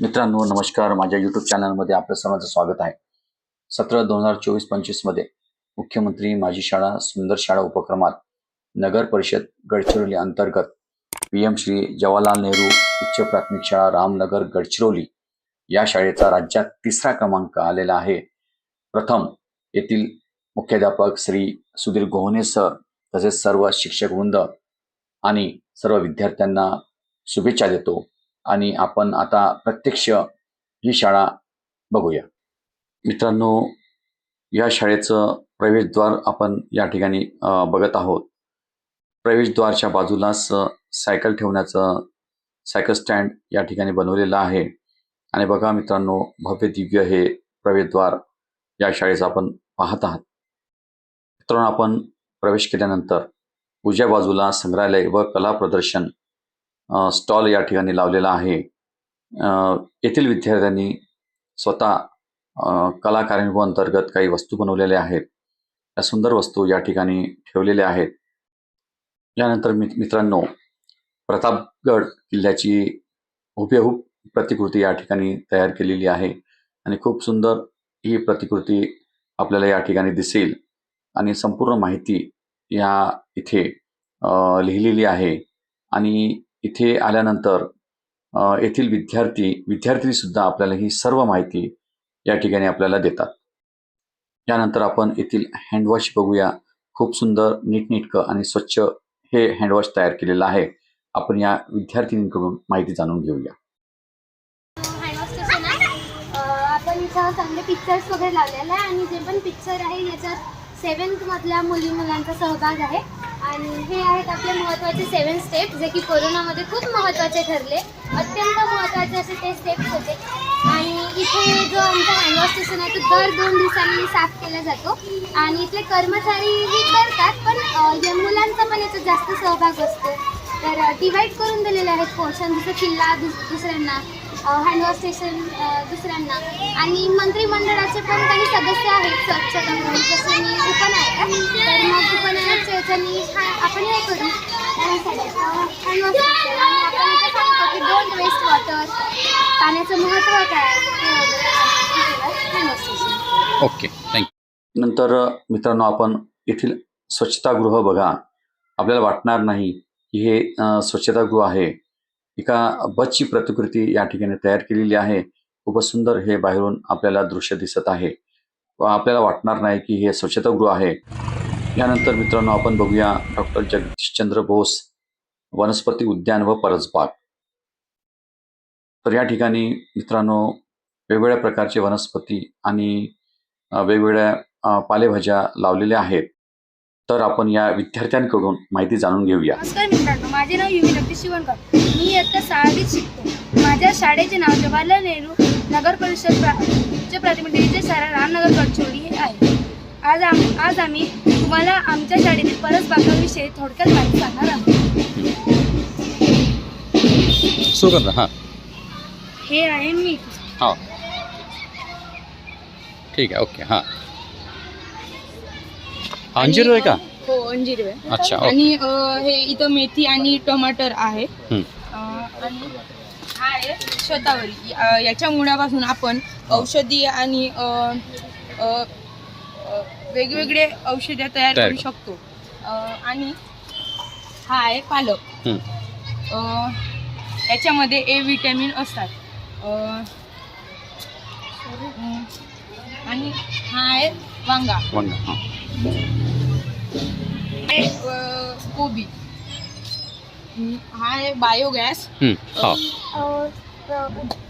मित्रांनो नमस्कार. माझ्या युट्यूब चॅनलमध्ये आपलं सर्वांचं स्वागत आहे. सतरा दोन हजार चोवीस पंचवीसमध्ये मुख्यमंत्री माझी शाळा सुंदर शाळा उपक्रमात नगर परिषद गडचिरोली अंतर्गत पी एम श्री जवाहरलाल नेहरू उच्च प्राथमिक शाळा रामनगर गडचिरोली या शाळेचा राज्यात तिसरा क्रमांक आलेला आहे. प्रथम येथील मुख्याध्यापक श्री सुधीर गोहने सर तसेच सर्व शिक्षक वृंद आणि सर्व विद्यार्थ्यांना शुभेच्छा देतो. आणि आपण आता प्रत्यक्ष ही शाळा बघूया. मित्रांनो या शाळेचं प्रवेशद्वार आपण या ठिकाणी बघत आहोत. प्रवेशद्वारच्या बाजूलाच सायकल ठेवण्याचं सायकल स्टँड या ठिकाणी बनवलेलं आहे. आणि बघा मित्रांनो भव्य दिव्य हे प्रवेशद्वार या शाळेचं आपण पाहत आहात. मित्रांनो आपण प्रवेश केल्यानंतर उजव्या बाजूला संग्रहालय व कला प्रदर्शन स्टॉल या ठिकाणी लावलेला आहे. येथील विद्यार्थ्यांनी स्वतः अ, कला कार्यानुभव अंतर्गत काही वस्तू बनवलेल्या आहेत. या सुंदर वस्तू या ठिकाणी ठेवलेल्या आहेत. यानंतर मि मित्रांनो प्रतापगड किल्ल्याची हुबेहूब प्रतिकृती या ठिकाणी तयार केलेली आहे आणि खूप सुंदर ही प्रतिकृती आपल्याला या ठिकाणी दिसेल आणि संपूर्ण माहिती या इथे लिहिलेली आहे. आणि इथे आल्यानंतर येथील विद्यार्थी विद्यार्थी सुद्धा आपल्याला ही सर्व माहिती या ठिकाणी आपल्याला देतात. यानंतर आपण येथील हँडवॉश बघूया. खूप सुंदर नीटनेटकं आणि स्वच्छ हे हँडवॉश तयार केलेलं आहे. आपण या विद्यार्थिनींकडून माहिती जाणून घेऊया. आपण इथं चांगले पिक्चर्स वगैरे लावलेले आहे आणि जे पण पिक्चर आहे याच्यात सेवन्थ मधल्या मुली मुलांचा सहभाग आहे. आणि हे आहेत आपले महत्त्वाचे सेवन स्टेप जे की कोरोनामध्ये खूप महत्त्वाचे ठरले. अत्यंत महत्त्वाचे असे ते स्टेप्स होते. आणि इथे जो आमचा हँडवॉश स्टेशन आहे तो दर दोन दिवसांनी साफ केला जातो. आणि इथले कर्मचारीही करतात पण या मुलांचा पण याचा जास्त सहभाग असतो. तर डिवाईड करून दिलेले आहेत पोर्शन जसं किल्ला दुस दुसऱ्यांना. हँडवॉश स्टेशन दुसऱ्यांना. आणि मंत्रिमंडळाचे पण काही सदस्य आहेत स्वच्छता म्हणून जसं मी उपनायक तर मग उपनायकच्या याच्यानी हा आपण हे करू. हँडवॉश स्टेशन आपण सांगतो की डोंट वेस्ट वॉटर पाण्याचं महत्त्व काय हँडवॉश स्टेशन. ओके थँक्यू नंतर मित्रांनो आपण येथील स्वच्छतागृह बघा. आपल्याला वाटणार नाही की हे स्वच्छतागृह आहे. एका बसची प्रतिकृती या ठिकाणी तयार केलेली आहे. खूपच सुंदर हे बाहेरून आपल्याला दृश्य दिसत आहे. व आपल्याला वाटणार नाही की हे स्वच्छतागृह आहे. यानंतर मित्रांनो आपण बघूया डॉक्टर जगदीशचंद्र बोस वनस्पती उद्यान व परसबाग. तर या ठिकाणी मित्रांनो वेगवेगळ्या प्रकारचे वनस्पती आणि वेगवेगळ्या पालेभाज्या लावलेल्या आहेत. तर आपण या विद्यार्थ्यांकडून माहिती जाणून घेऊया. नमस्कार मित्रांनो माझे नाव युवी नक्की शिवणकर. मी इयत्ता सहावीत शिकतो. माझ्या शाळेचे नाव जवाहरलाल नेहरू नगर परिषद प्रा उच्च प्राथमिक शाळा रामनगर गडचिरोली हे आहे. आज आम आज आम्ही तुम्हाला आमच्या शाळेतील परसबागाविषयी थोडक्यात माहिती सांगणार आहोत. सुरू कर हां. हे आहे मी हां. ठीक आहे ओके हां. अंजीर आहे का? हो अंजीर आहे अच्छा ओके. आणि अ, हे इथं मेथी आणि टमाटर आहे. हं. अ, आणि हा आहे शतावरी. अ, याच्या मुळापासून आपण औषधी आणि अ, अ, अ, वेगवेगळे औषधे तयार तयार करू शकतो. अ, आणि हा आहे पालक. हं. अ, याच्यामध्ये ए विटॅमिन असतात. अ, आणि हा आहे वांगा. वांगा हां. हे, कोबी. हं, हा आहे बायोगॅस हं, हो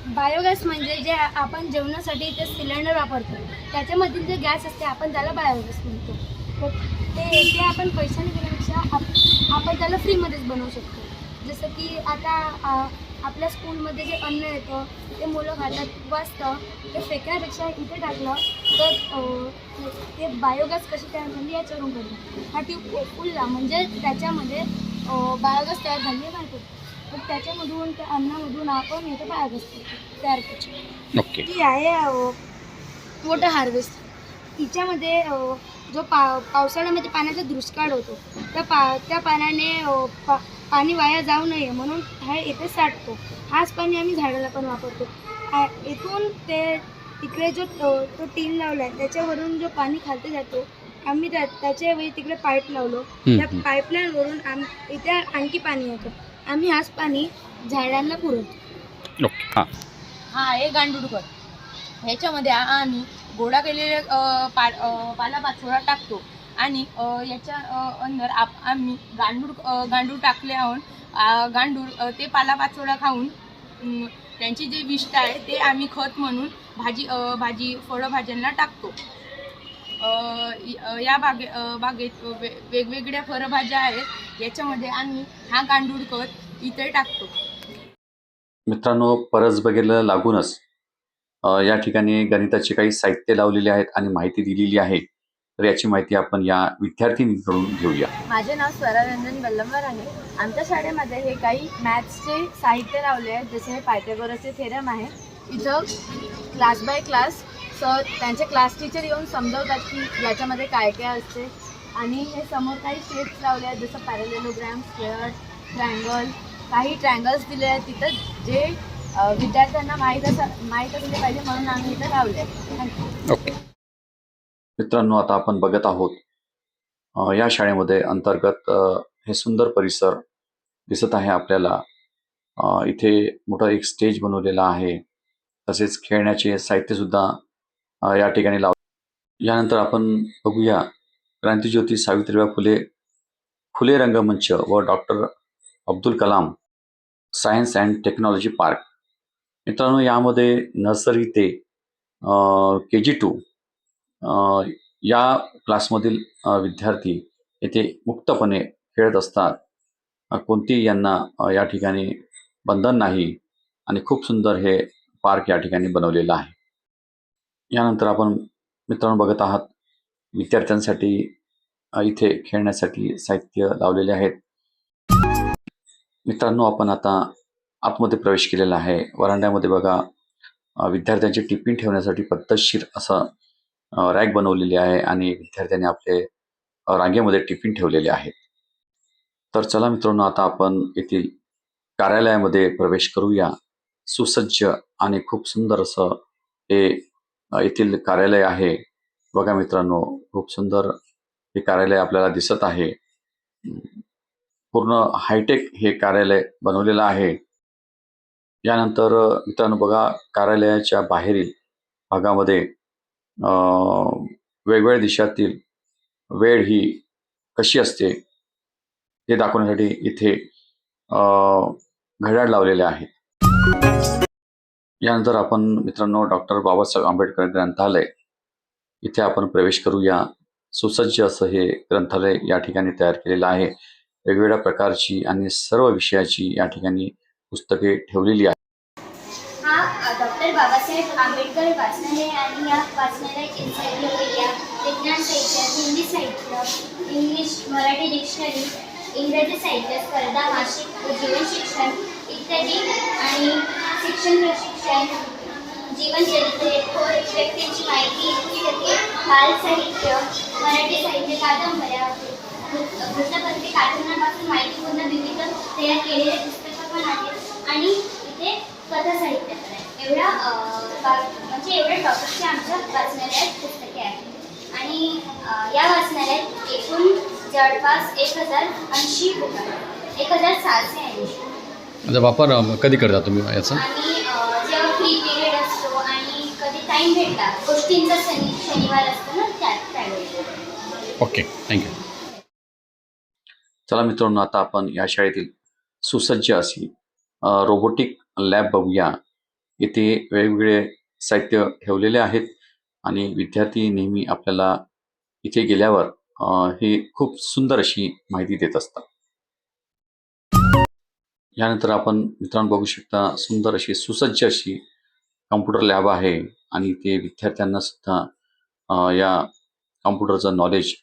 बायोगॅस म्हणजे जे आपण जेवणासाठी जे सिलेंडर वापरतो. त्याच्यामधील जे गॅस असते आपण त्याला बायोगॅस म्हणतो. तर ते ते आपण पैशाने घेण्यापेक्षा आप आपण त्याला फ्रीमध्येच बनवू शकतो. जसं की आता आ, आपल्या स्कूलमध्ये जे अन्न येतं ते मुलं खातात वाचतं ते फेकण्यापेक्षा इथे टाकलं तर ते बायोगॅस कशी तयार झाली याच्यावरून कळतं हा ट्यूब फुलला म्हणजे त्याच्यामध्ये बायोगॅस तयार झाली आहे तर त्याच्यामधून त्या अन्नामधून आपण इथे बायोगॅस तयार करतो ही आहे वॉटर हार्वेस्ट हिच्यामध्ये अ, जो पा पावसाळ्यामध्ये पाण्याचा दुष्काळ होतो त्या पा त्या पाण्याने पा पाणी वाया जाऊ नये म्हणून हा येथे साठतो. हाच पाणी आम्ही झाडाला पण वापरतो. इथून ते तिकडे जो तो तो टीन लावला आहे त्याच्यावरून जो पाणी खालते जातो आम्ही त्या त्याच्या वेळी तिकडे पाईप लावलो. त्या पाईपलाईनवरून आम इथे आणखी पाणी येतं. आम्ही हाच पाणी झाडांना पुरवतो. हां. हा आहे गांडूळखत ह्याच्यामध्ये आम्ही गोळा केलेले अ, पा अ, पालापाचोळा टाकतो. आणि याच्या अंदर आप आम्ही गांडूळ गांडूळ टाकले आहोत. गांडूळ ते पालापाचोळा खाऊन त्यांची जे विष्ट आहे ते आम्ही खत म्हणून भाजी भाजी फळभाज्यांना टाकतो. या बागे बागेत वेगवेगळ्या फळभाज्या आहेत. याच्यामध्ये आम्ही हा गांडूळ खत इथे टाकतो. मित्रांनो परस बघेला लागूनच या ठिकाणी गणिताची काही साहित्य लावलेले आहेत आणि माहिती दिलेली आहे. तर याची माहिती आपण या विद्यार्थिनीकडून घेऊया. माझे नाव स्वरारंजन बल्लमवर आहे. आमच्या शाळेमध्ये हे काही मॅथ्सचे साहित्य लावले आहेत जसे हे पायथागोरसचे थेरम आहे. इथं क्लास बाय क्लास सर त्यांचे क्लास टीचर येऊन समजवतात की याच्यामध्ये काय काय असते. आणि हे समोर काही शेप्स लावले आहेत जसं पॅरेलेलोग्रॅम स्क्वेअर ट्रँगल काही ट्रँगल्स दिले आहेत. तिथं जे विद्यार्थ्यांना माहीत असं माहीत असले पाहिजे म्हणून आम्ही इथं लावले आहेत. थँक्यू ओके मित्रांनो आता आपण बघत आहोत या शाळेमध्ये अंतर्गत हे सुंदर परिसर दिसत आहे आपल्याला. इथे मोठा एक स्टेज बनवलेला आहे. तसेच खेळण्याचे साहित्य सुद्धा या ठिकाणी लाव यानंतर आपण बघूया क्रांतीज्योती सावित्रीबाई फुले फुले रंगमंच व doctor Abdul Kalam science and technology park. मित्रांनो यामध्ये नर्सरी ते के जी टू या क्लासमधील विद्यार्थी येथे मुक्तपणे खेळत असतात. कोणतीही यांना या ठिकाणी बंधन नाही आणि खूप सुंदर हे पार्क या ठिकाणी बनवलेलं आहे. यानंतर आपण मित्रांनो बघत आहात विद्यार्थ्यांसाठी इथे खेळण्यासाठी साहित्य लावलेले आहेत. मित्रांनो आपण आता आतमध्ये प्रवेश केलेला आहे. वरांड्यामध्ये बघा विद्यार्थ्यांची विद्यार्थ्यांचे टिफिन ठेवण्यासाठी पद्धतशीर असं रॅक बनवलेली आहे आणि विद्यार्थ्यांनी आपले रांगेमध्ये टिफिन ठेवलेले आहेत. तर चला मित्रांनो आता आपण येथील कार्यालयामध्ये प्रवेश करूया. सुसज्ज आणि खूप सुंदर असं हे येथील कार्यालय आहे. बघा मित्रांनो खूप सुंदर हे कार्यालय आपल्याला दिसत आहे. पूर्ण हायटेक हे कार्यालय बनवलेलं आहे. यानंतर मित्रांनो बघा कार्यालयाच्या बाहेरील भागामध्ये वेगवेगळ्या देशातील वेळ ही कशी असते हे दाखवण्यासाठी इथे घड्याळ लावलेले आहे यानंतर आपण मित्रांनो डॉक्टर बाबासाहेब आंबेडकर ग्रंथालय इथे आपण प्रवेश करूया. सुसज्ज असं हे ग्रंथालय या ठिकाणी तयार केलेलं आहे. वेगवेगळ्या प्रकारची आणि सर्व विषयाची या ठिकाणी पुस्तके ठेवलेली आहेत. डॉक्टर बाबासाहेब आंबेडकर वाचनालय आणि या वाचनालयात एन्सायक्लोपीडिया विज्ञान साहित्य हिंदी साहित्य इंग्लिश मराठी डिक्शनरी इंग्रजी साहित्य स्पर्धा मासिक जीवन शिक्षण इत्यादी आणि शिक्षण प्रशिक्षण जीवनचरित्रे थोर व्यक्तींची माहिती पुस्तके बाल साहित्य मराठी साहित्य कादंबऱ्या वृत्त- वृत्तपत्रे कार्टुनापासून माहितीपूर्ण विविध तयार केलेले पुस्तकं पण आहेत. आणि इथे कथा साहित्य एवढ्या म्हणजे एवढ्या टॉपिकचे आमच्या वाचनालयात पुस्तके आहेत. आणि या वाचनालयात एकूण जवळपास एक हजार ऐंशी बुक आहेत. एक हजार सहाशे ऐंशी. माझा वापर कधी करता तुम्ही याचा? आणि अं, जेव्हा फ्री पिरियड असतो आणि कधी टाइम भेटला गोष्टींचा शनि शनिवार असतो ना त्यावेळी. ओके थँक्यू चला मित्रांनो आता आपण या शाळेतील सुसज्ज अशी रोबोटिक लॅब बघूया. इथे वेगवेगळे साहित्य ठेवलेले आहेत. आणि विद्यार्थी नेहमी आपल्याला इथे गेल्यावर हे खूप सुंदर अशी माहिती देत असतात. यानंतर आपण मित्रांनो बघू शकता सुंदर अशी सुसज्ज अशी कॉम्प्युटर लॅब आहे. आणि ते विद्यार्थ्यांना सुद्धा या कॉम्प्युटरचं नॉलेज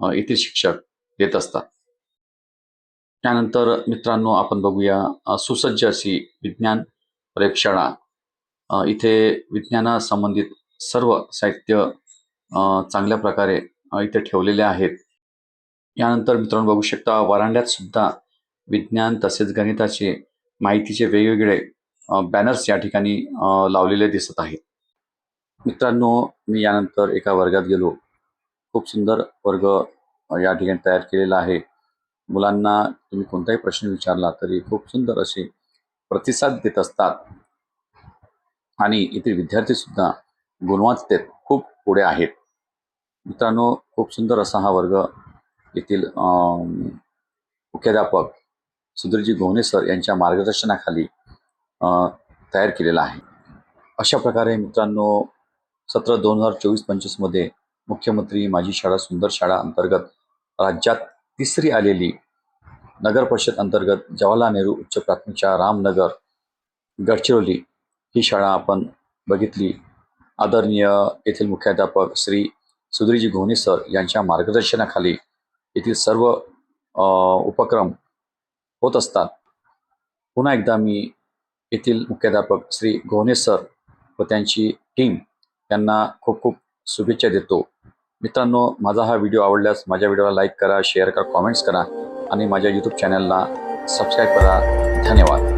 अ, येथील शिक्षक देत असतात. त्यानंतर मित्रांनो आपण बघूया सुसज्ज अशी विज्ञान प्रयोगशाळा. इथे विज्ञानासंबंधित सर्व साहित्य चांगल्या प्रकारे इथे ठेवलेले आहेत. यानंतर मित्रांनो बघू शकता वरांड्यात सुद्धा विज्ञान तसेच गणिताचे माहितीचे वेगवेगळे बॅनर्स या ठिकाणी लावलेले दिसत आहेत. मित्रांनो मी यानंतर एका वर्गात गेलो. खूप सुंदर वर्ग या ठिकाणी तयार केलेला आहे. मुलांना तुम्ही कोणताही प्रश्न विचारला तरी खूप सुंदर असे प्रतिसाद देत असतात. आणि इथे विद्यार्थीसुद्धा गुणवत्तेत खूप पुढे आहेत. मित्रांनो खूप सुंदर असा हा वर्ग येथील मुख्याध्यापक सुधीरजी गोहणे सर यांच्या मार्गदर्शनाखाली तयार केलेला आहे. अशा प्रकारे मित्रांनो सत्र दोन हजार चोवीस पंचवीसमध्ये मुख्यमंत्री माझी शाळा सुंदर शाळा अंतर्गत राज्यात तिसरी आलेली नगर परिषद अंतर्गत जवाहरलाल नेहरू उच्च प्राथमिक शाळा रामनगर गडचिरोली ही शाळा आपण बघितली. आदरणीय येथील मुख्याध्यापक श्री सुधीरजी घोणे सर यांच्या मार्गदर्शनाखाली येथील सर्व उपक्रम होत असतात. पुन्हा एकदा मी येथील मुख्याध्यापक श्री घोणे सर व त्यांची टीम यांना खूप खूप शुभेच्छा देतो. मित्रांनो माझा हा व्हिडिओ आवडल्यास माझ्या व्हिडिओला लाईक करा शेअर करा कॉमेंट्स करा आणि माझ्या यूट्यूब चॅनलला सबस्क्राईब करा. धन्यवाद.